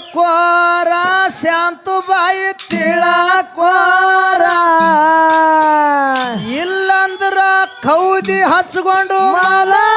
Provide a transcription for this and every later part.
ತಿಳಕೋರ ಶಾಂತು ಬಾಯಿ ತಿಳಕೋರ ಇಲ್ಲಂದ್ರ ಕೌದಿ ಹಚ್ಕೊಂಡು ಮಾಲಾ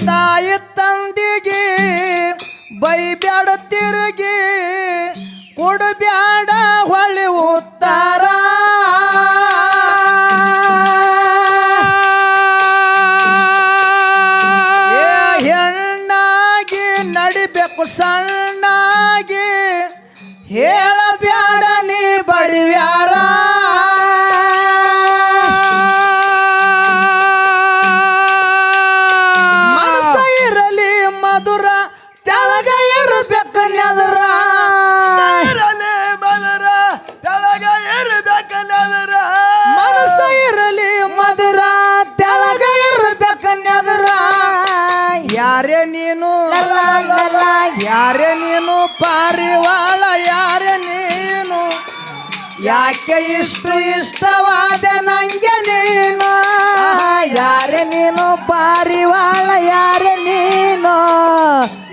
ತಾಯಿ ತಂದಿಗೆ ಬೈ ಬ್ಯಾಡತಿ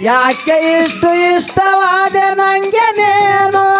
ಯಾಕೆ ಇಷ್ಟು ಇಷ್ಟವಾದ ನಂಗೆ ನೇನು?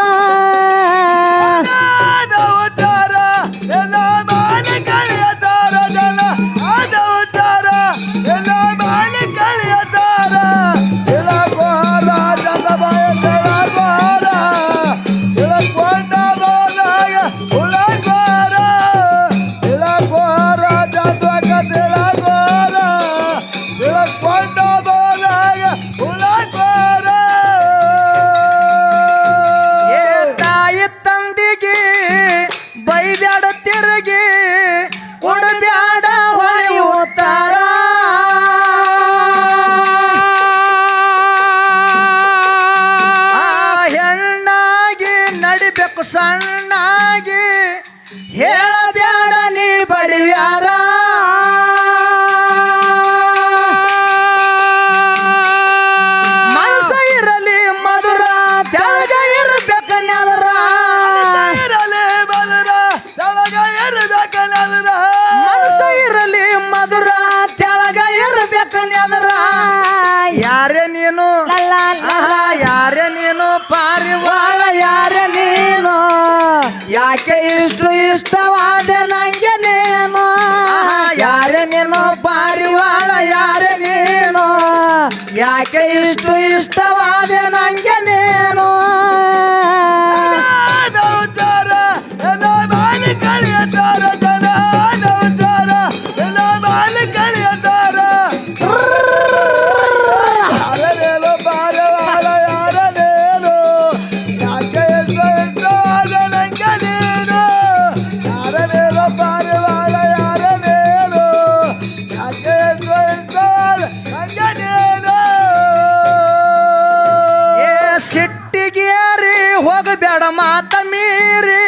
ಹೋಗಬೇಡ ಮಾತ ಮೀರಿ.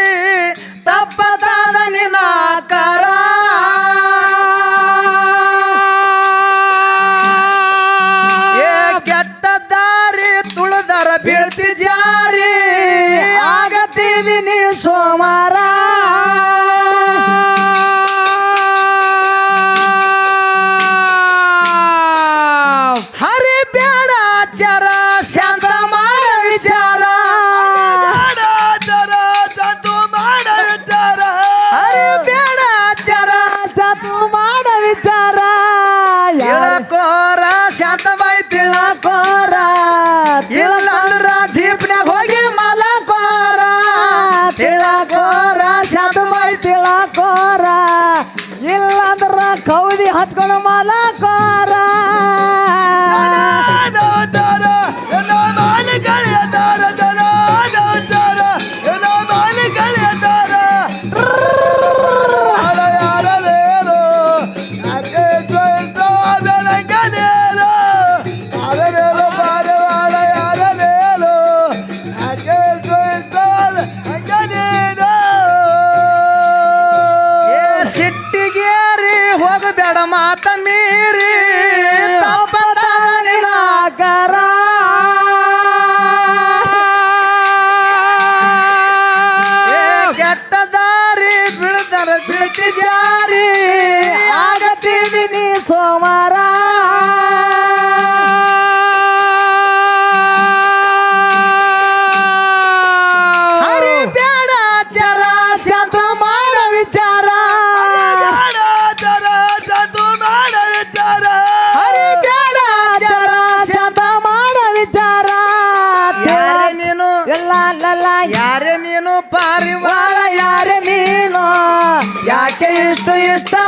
ಇಷ್ಟು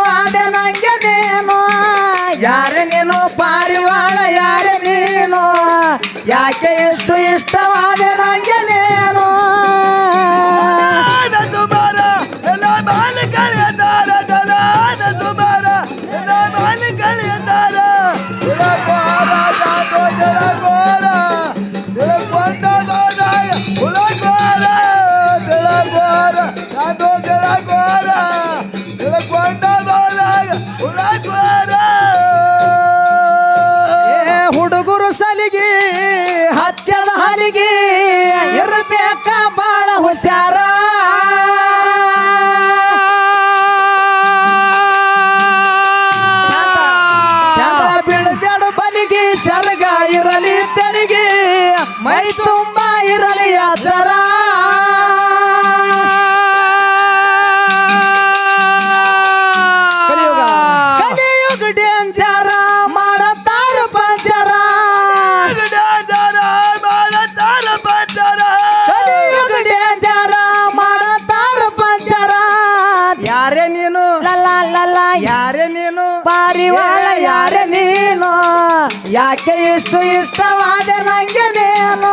ಇಷ್ಟು ಇಷ್ಟವಾದ ನಂಗೆ ನೀನು?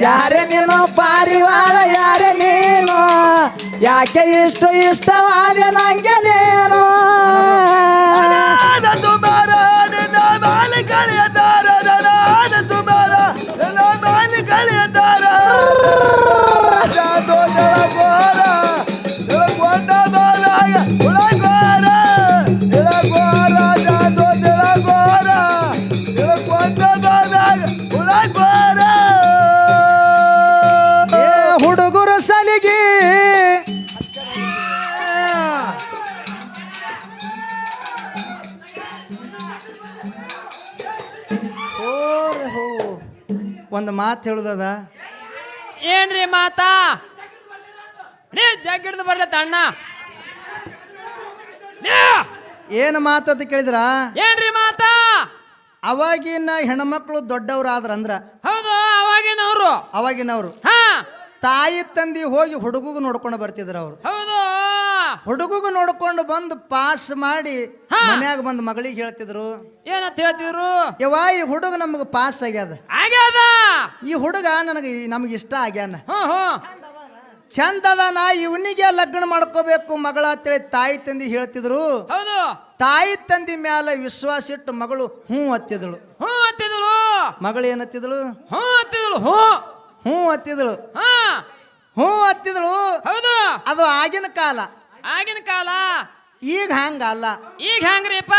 ಯಾರೇ ನೀನು ಪಾರಿವಾಳ ಯಾರೇ ನೀನು ಯಾಕೆ ಇಷ್ಟು ಇಷ್ಟವಾದ ನಂಗೆ ಒಂದು ಮಾತು ಹೇಳುದದ? ಏನ್ರಿ ಮಾತಾ? ನೀ ಜಗ್ ಹಿಡ್ದು ಬರ್ಲತ್ತ ಅಣ್ಣ. ಏನು ಮಾತಂತ ಕೇಳಿದ್ರ? ಏನ್ರಿ ಮಾತಾ? ಅವಾಗಿನ ಹೆಣ್ಮಕ್ಳು ದೊಡ್ಡವ್ರಾದ್ರಂದ್ರ? ಹೌದು ಅವಾಗಿನವ್ರು. ಅವಾಗಿನವ್ರು. ಹಾ. ತಾಯಿ ತಂದಿ ಹೋಗಿ ಹುಡುಗಗ ನೋಡ್ಕೊಂಡು ಬರ್ತಿದ್ರು ಅವ್ರು ಹೌದು. ಹುಡುಗಗೂ ನೋಡ್ಕೊಂಡು ಬಂದು ಪಾಸ್ ಮಾಡಿ ಹಾ. ಮನ್ಯಾಗ ಬಂದು ಮಗಳಿಗೆ ಹೇಳ್ತಿದ್ರು. ಏನಂತ ಹೇಳ್ತಿದ್ರು? ಯವ್ವ ಈ ಹುಡುಗ ನಮಗೆ ಪಾಸ್ ಆಗ್ಯದ. ಆಗ್ಯದ? ಈ ಹುಡುಗ ನನಗೆ ನಮ್ಗೆ ಇಷ್ಟ ಆಗ್ಯಾನ. ಹ್ಞೂ ಹ್ಞೂ ಚಂದ ಅದಾನ ಇವನಿಗೆ ಲಗ್ನ ಮಾಡ್ಕೋಬೇಕು ಮಗಳ ಅಂತೇಳಿ ತಾಯಿ ತಂದಿ ಹೇಳ್ತಿದ್ರು. ಹೌದು. ತಾಯಿ ತಂದಿ ಮ್ಯಾಲ ವಿಶ್ವಾಸ ಇಟ್ಟು ಮಗಳು ಹ್ಞೂ ಹತ್ತಿದಳು. ಹ್ಞೂ ಅಂತಿದ್ಳು ಮಗಳು ಏನತ್ತಿದಳು ಹ್ಞೂ ಅಂತಿದ್ಳು ಹ್ಞೂ. ಹ್ಞೂ ಹತ್ತಿದಳು. ಹಾ. ಹ್ಞೂ ಹತ್ತಿದಳು. ಹೌದು. ಅದು ಆಗಿನ ಕಾಲ. ಆಗಿನ ಕಾಲ. ಈಗ ಹಂಗಲ್ಲ ಈಗ ಹೆಂಗ್ರಿಪ್ಪ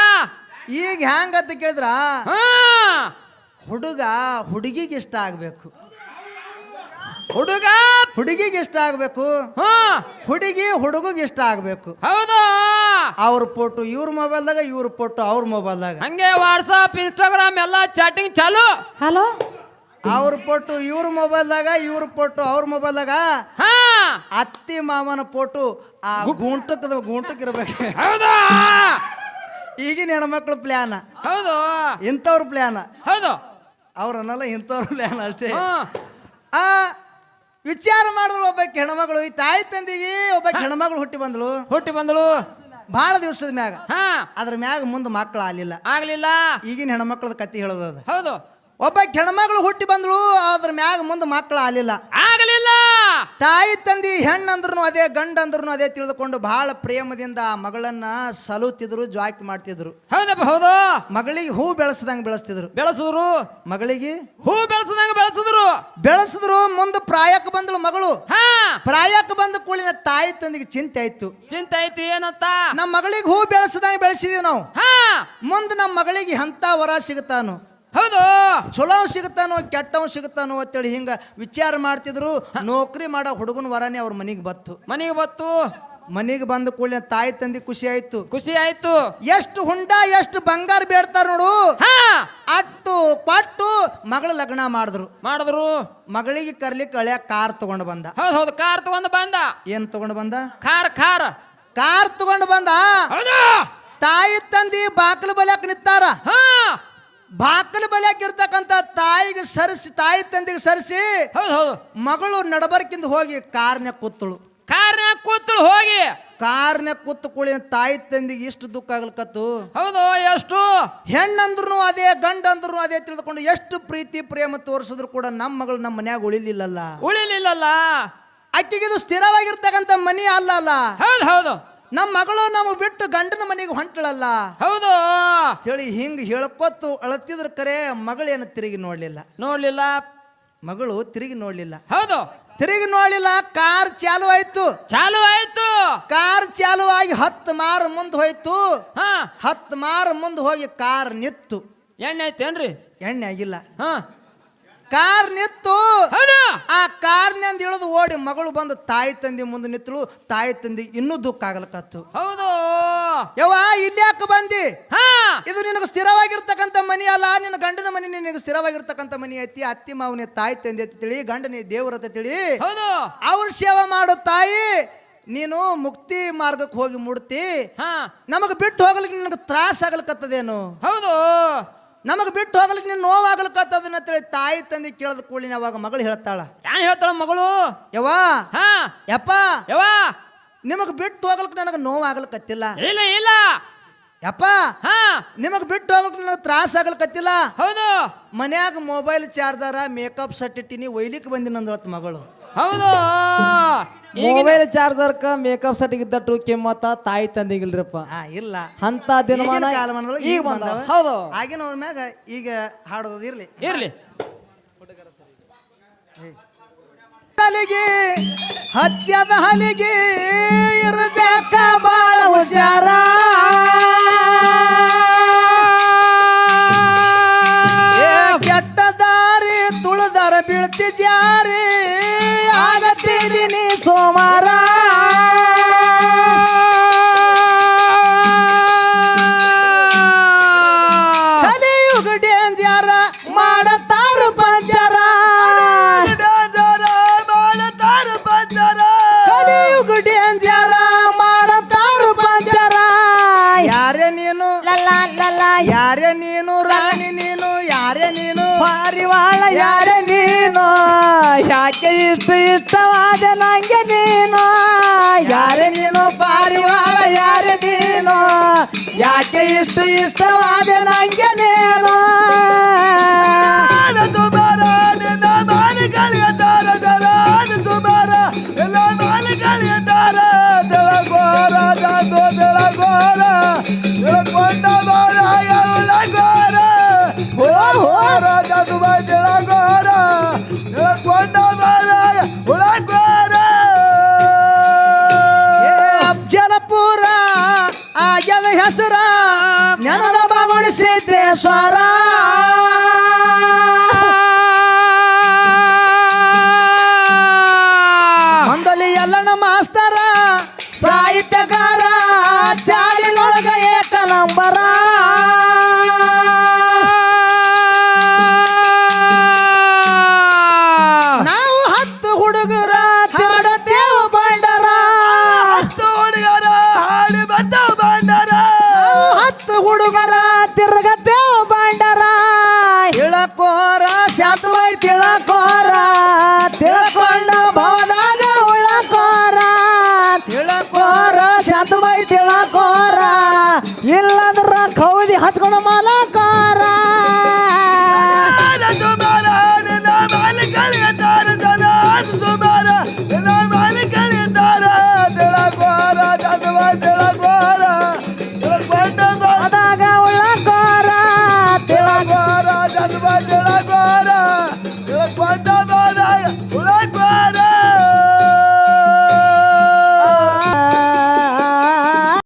ಈಗ ಹ್ಯಾಂಗ ಅಂತ ಕೇಳಿದ್ರ? ಹಾ. ಹುಡುಗ ಹುಡುಗಿಗೆ ಇಷ್ಟ ಆಗ್ಬೇಕು. ಹುಡುಗ? ಹುಡುಗಿಗೆ ಇಷ್ಟ ಆಗ್ಬೇಕು. ಹ್ಞೂ ಹುಡುಗಿ ಹುಡುಗಿಗೆ ಇಷ್ಟ ಆಗ್ಬೇಕು. ಹೌದು. ಅವ್ರ ಫೋಟೋ ಇವ್ರ ಮೊಬೈಲ್ದಾಗ ಇವ್ರ ಫೋಟೋ ಅವ್ರ ಮೊಬೈಲ್ದಾಗ. ಹಂಗೆ ವಾಟ್ಸಪ್ ಇನ್ಸ್ಟಾಗ್ರಾಮ್ ಎಲ್ಲ ಚಾಟಿಂಗ್ ಚಾಲು. ಹಲೋ? ಅವ್ರ ಫೋಟೋ ಇವ್ರ ಮೊಬೈಲ್ದಾಗ ಇವ್ರ ಫೋಟೋ ಅವ್ರ ಮೊಬೈಲ್ದಾಗ. ಹಾ. ಅತ್ತಿ ಮಾವನ ಫೋಟೋ ಆ ಗುಂಟಕ್ಕದ ಗುಂಟಕ್ ಇರ್ಬೇಕು ಹೌದು? ಈಗಿನ ಹೆಣ್ಮಕ್ಳು ಪ್ಲ್ಯಾನ್ ಹೌದು. ಇಂಥವ್ರ ಪ್ಲ್ಯಾನ್ ಹೌದು. ಅವ್ರ ಅನ್ನಲ್ಲ ಇಂಥವ್ರ ಪ್ಲ್ಯಾನ್ ಅಷ್ಟೇ. ಆ ವಿಚಾರ ಮಾಡಿದ್ರು ಒಬ್ಬ ಹೆಣ್ಮಗಳು ಈ ತಾಯಿ ತಂದಿಗೆ ಒಬ್ಬ ಹೆಣ್ಮಗಳು ಹುಟ್ಟಿ ಬಂದಳು. ಹುಟ್ಟಿ ಬಂದಳು. ಬಹಳ ದಿವಸದ ಮ್ಯಾಗ. ಹಾ. ಅದ್ರ ಮ್ಯಾಗ ಮುಂದೆ ಮಕ್ಕಳು ಆಲಿಲ್ಲ ಆಗ್ಲಿಲ್ಲ. ಈಗಿನ ಹೆಣ್ಮಕ್ಳದ ಕತ್ತಿ ಹೇಳೋದು ಹೌದು. ಒಬ್ಬ ಹೆಣ್ಮಗಳು ಹುಟ್ಟಿ ಬಂದಳು ಅದ್ರ ಮ್ಯಾಗ ಮುಂದೆ ಮಕ್ಕಳು ಆಲಿಲ್ಲ ಆಗಲಿಲ್ಲ. ತಾಯಿ ತಂದಿ ಹೆಣ್ಣಂದ್ರು ಅದೇ ಗಂಡಂದ್ರು ಅದೇ ತಿಳಿದುಕೊಂಡು ಬಹಳ ಪ್ರೇಮದಿಂದ ಆ ಮಗಳನ್ನ ಸಲುತ್ತಿದ್ರು ಜಾಕಿ ಮಾಡ್ತಿದ್ರು. ಹೌದಪ್ಪ ಹೌದು. ಮಗಳಿಗೆ ಹೂ ಬೆಳೆಸದಂಗ್ ಬೆಳೆಸ್ತಿದ್ರು. ಬೆಳೆಸಿದ್ರು. ಮಗಳಿಗೆ ಹೂ ಬೆಳೆಸದಂಗ ಬೆಳೆಸಿದ್ರು. ಬೆಳೆಸಿದ್ರು ಮುಂದೆ ಪ್ರಾಯಕ್ಕೆ ಬಂದಳು ಮಗಳು. ಹಾ. ಪ್ರಾಯಕ್ಕೆ ಬಂದ ಕೂಳಿನ ತಾಯಿ ತಂದಿಗೆ ಚಿಂತೆ ಆಯ್ತು. ಚಿಂತೆ ಆಯ್ತು ಏನಂತ? ನಮ್ಮ ಮಗಳಿಗೆ ಹೂ ಬೆಳೆಸದಂಗ ಬೆಳೆಸಿದೀವಿ ನಾವು. ಹಾ. ಮುಂದೆ ನಮ್ಮ ಮಗಳಿಗೆ ಹಂತ ವರ ಸಿಗುತ್ತಾನು. ಹೌದು. ಚಲೋ ಸಿಗುತ್ತಾನೋ ಕೆಟ್ಟವ್ ಸಿಗುತ್ತಾನೋ ಅಂತೇಳಿ ಹಿಂಗ ವಿಚಾರ ಮಾಡ್ತಿದ್ರು ನೌಕರಿ ಮಾಡೋ ಹುಡುಗನ ವರನೇ ಅವ್ರ ಮನೆಗೆ ಬತ್ತು. ಮನೆಗೆ ಬತ್ತು. ಮನೆಗೆ ಬಂದ ಕೂಡಲೇ ತಾಯಿ ತಂದೆ ಖುಷಿ ಆಯ್ತು. ಖುಷಿ ಆಯ್ತು. ಎಷ್ಟು ಹುಂಡ ಎಷ್ಟು ಬಂಗಾರ ಬೇಡ್ತಾರ ನೋಡು. ಅಟ್ಟು ಪಟ್ಟು ಮಗಳ ಲಗ್ನ ಮಾಡಿದ್ರು. ಮಾಡಿದ್ರು. ಮಗಳಿಗೆ ಕರ್ಲಿಕ್ಕೆ ಹಳೆಯ ಕಾರ್ ತಗೊಂಡು ಬಂದ. ಹೌದು ಹೌದು ಕಾರ್ ತಗೊಂಡು ಬಂದ. ಏನ್ ತಗೊಂಡು ಬಂದ? Car car. ಕಾರ್ ತಗೊಂಡು ಬಂದ? ತಾಯಿ ತಂದಿ ಬಾಕಲು ಬಲಕ್ ನಿತ್ತಾರ ಹಾ. ಬಾಕಲು ಬಲ್ಯಾಕ ಇರ್ತಕ್ಕಂತ ತಾಯಿಗೆ ಸರಿಸಿ ತಾಯಿ ತಂದಿಗೆ ಸರಿಸಿ ಹೌದು ಹೌದು. ಮಗಳು ನಡಬರ್ಕಿಂದ ಹೋಗಿ ಕಾರ್ನ ಕೂತಳು. ಕಾರ್ನ ಕೂತಳು ಹೋಗಿ. ಕಾರ್ನ ಕೂತು ಕುಳಿನ ತಾಯಿ ತಂದಿಗೆ ಇಷ್ಟು ದುಃಖ ಆಗ್ಲಿಕತ್ತು? ಹೌದು ಎಷ್ಟು? ಹೆಣ್ಣಂದ್ರು ಅದೇ ಗಂಡಂದ್ರು ಅದೇ ತಿಳಿದುಕೊಂಡು ಎಷ್ಟು ಪ್ರೀತಿ ಪ್ರೇಮ ತೋರಿಸಿದ್ರು ಕೂಡ ನಮ್ಮ ಮಗಳು ನಮ್ಮ ಮನ್ಯಾಗ ಉಳಿಲಿಲ್ಲಲ್ಲ? ಉಳಿಲಿಲ್ಲಲ್ಲ. ಆಕೆಗೆ ಇದು ಸ್ಥಿರವಾಗಿರ್ತಕ್ಕಂಥ ಮನಿ ಅಲ್ಲ ಅಲ್ಲ? ಹೌದು ಹೌದು. ನಮ್ಮ ಮಗಳು ನಮ್ಮ ಬಿಟ್ಟು ಗಂಡನ ಮನೆಗೆ ಹೊಂಟಳಲ್ಲ. ಹೌದು. ಹೇಳಿ ಹಿಂಗ್ ಹೇಳ್ಕೊತ್ತು ಅಳತಿದ್ರ ಕರೆ ಮಗಳೇನು ತಿರುಗಿ ನೋಡ್ಲಿಲ್ಲ. ನೋಡ್ಲಿಲ್ಲ. ಮಗಳು ತಿರುಗಿ ನೋಡ್ಲಿಲ್ಲ. ಹೌದು. ತಿರುಗಿ ನೋಡ್ಲಿಲ್ಲ ಕಾರ್ ಚಾಲು ಆಯ್ತು. ಚಾಲು ಆಯ್ತು. ಕಾರ್ ಚಾಲು ಆಗಿ ಹತ್ತು ಮಾರು ಮುಂದೆ ಹೋಯ್ತು. ಹಾ. ಹತ್ತು ಮಾರು ಮುಂದೆ ಹೋಗಿ ಕಾರ್ ನಿತ್ತು. ಎಣ್ಣೆ ಆಯ್ತೇನ್ರಿ ಎಣ್ಣೆ ಆಗಿಲ್ಲ. ಹ. ಕಾರ್ ನಿತ್ತು. ಹೌದು. ಓಡಿ ಮಗಳು ಬಂದು ತಾಯಿ ತಂದೆ ಮುಂದೆ ನಿಂತಳು ತಾಯಿ ತಂದೆ ಇನ್ನೂ ದುಃಖ ಆಗ್ಲಕತ್ತು ಹೌದು. ಯವ್ವ ಇಲ್ಲಿ ಯಾಕೆ ಬಂದಿ? ಇದು ನಿನಗೆ ಸ್ಥಿರವಾಗಿರ್ತಕ್ಕಂಥ ಮನಿ ಅಲ್ಲ ನಿನ್ನ ಗಂಡನ ಮನಿ ನಿನಗೆ ಸ್ಥಿರವಾಗಿರ್ತಕ್ಕಂಥ ಮನಿ ಐತಿ ಅತ್ತಿ ಮಾವನೇ ತಾಯಿ ತಂದೆ ಅಂತ ತಿಳಿ ಗಂಡನೇ ದೇವ್ರ ಅಂತ ತಿಳಿ. ಹೌದು. ಅವ್ರ ಸೇವೆ ಮಾಡೋ ತಾಯಿ ನೀನು ಮುಕ್ತಿ ಮಾರ್ಗಕ್ಕೆ ಹೋಗಿ ಮುಡ್ತಿ. ಹಾ. ನಮಗೆ ಬಿಟ್ಟು ಹೋಗ್ಲಿಕ್ಕೆ ನಿನಗೆ ತ್ರಾಸ ಆಗ್ಲಿಕತ್ತದೇನು ಹೌದು. ನಮಗೆ ಬಿಟ್ಟು ಹೋಗ್ಲಿಕ್ಕೆ ನೀನು ನೋವಾಗ್ಲಿಕತ್ತದನ್ನ ತಿಳಿ ತಾಯಿ ತಂದೆ ಕೇಳಿದ ಕೂಡಲಿನ ಅವಾಗ ಮಗಳು ಹೇಳ್ತಾಳ. ಯಾನ್ ಹೇಳ್ತಾಳ ಮಗಳು? ಯವ್ವ ಹಾ. ಯಪ್ಪ ಯವ್ವ. ನಿಮಗೆ ಬಿಟ್ಟು ಹೋಗ್ಲಿಕ್ಕೆ ನನಗೆ ನೋವಾಗ್ಲಿಕತ್ತಿಲ್ಲ ಇಲ್ಲ ಇಲ್ಲ. ಯಪ್ಪ ಹಾ. ನಿಮಗೆ ಬಿಟ್ಟು ಹೋಗ್ಲಿಕ್ಕೆ ನನಗೆ ತ್ರಾಸ ಆಗ್ಲಿಕ್ಕತ್ತಿಲ್ಲ. ಹೌದು. ಮನ್ಯಾಗ ಮೊಬೈಲ್ ಚಾರ್ಜರ ಮೇಕಪ್ ಸೆಟ್ ಇಟ್ಟಿನಿ ಒಯ್ಲಿಕ್ಕೆ ಬಂದಿನ ಅಂದಳತ್ ಮಗಳು. ಹೌದು. ಮೊಬೈಲ್ ಚಾರ್ಜರ್ಕ ಮೇಕಪ್ ಸೆಟ್ ಇದ್ದಟ್ಟು ಕಿಮ್ಮತ್ತ ತಾಯಿ ತಂದಿಗಿಲ್ರಿಪ್ಪ. ಆ ಇಲ್ಲ. ಅಂತ ದಿನಮಾನ ಈಗಿನ ಕಾಲಮಾನದೊಳಗೆ ಈಗ ಈಗ ಹೌದು ಆಗಿನ ಹೌದು. ಆಗಿನವ್ರ ಮ್ಯಾಗ ಈಗ ಹಾಡೋದು ಇರ್ಲಿ. ಇರ್ಲಿ. ಹಲಿಗೆ ಹಚ್ಚದ ಹಲಿಗೆ ಇರಬೇಕ ಬಾಳ ಹುಷಾರ. ಯಾಕೆ ಇಷ್ಟು ಇಷ್ಟವಾದ ನಂಗೆ ನೀನು. ಯಾರೆ ನೀನು ಪಾರಿವಾಳ, ಯಾರೇ ನೀನು. ಯಾಕೆ ಇಷ್ಟು ಇಷ್ಟವಾದ ನಂಗೆ ನೀನು? Swara.